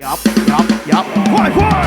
Yup, yup, yup. High five!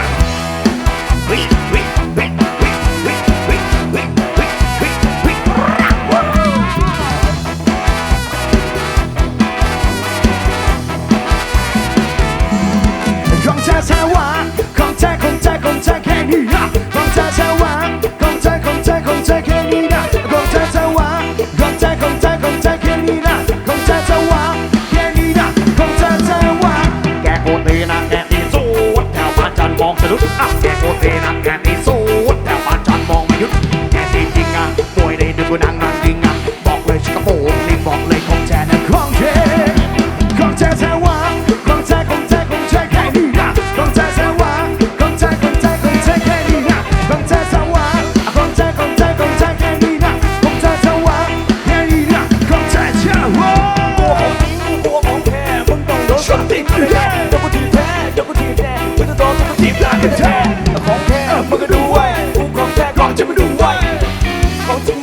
好听。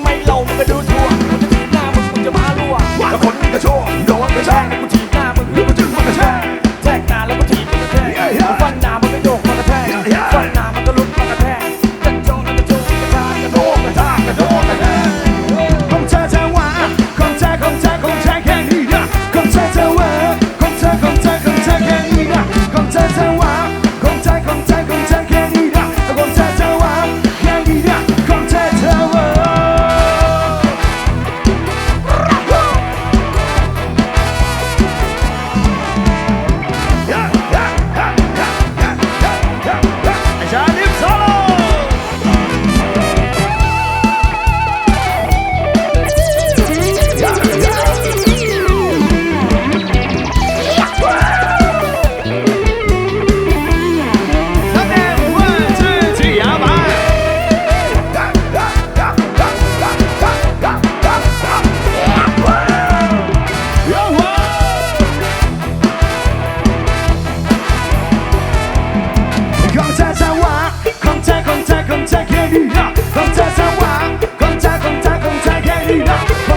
นี้นะของเธอสว่างของเธอของเธอขอแค่นี้นะขอ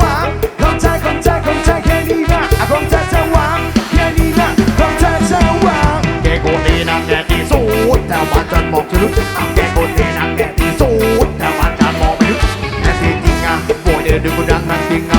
วางของเธอของเธอของเธแค่นี้นะของเธอสว่าแค่นี้นะของเธอสว่าแกคนนี้นะแกที่สุดแต่ว่าจะมองทะลุแกคนนี้นะแกที่สุดแต่ว่าจะมองไม่ลึกต่ดจริงอะโวยเดือดดุดังนั่นจริงอะ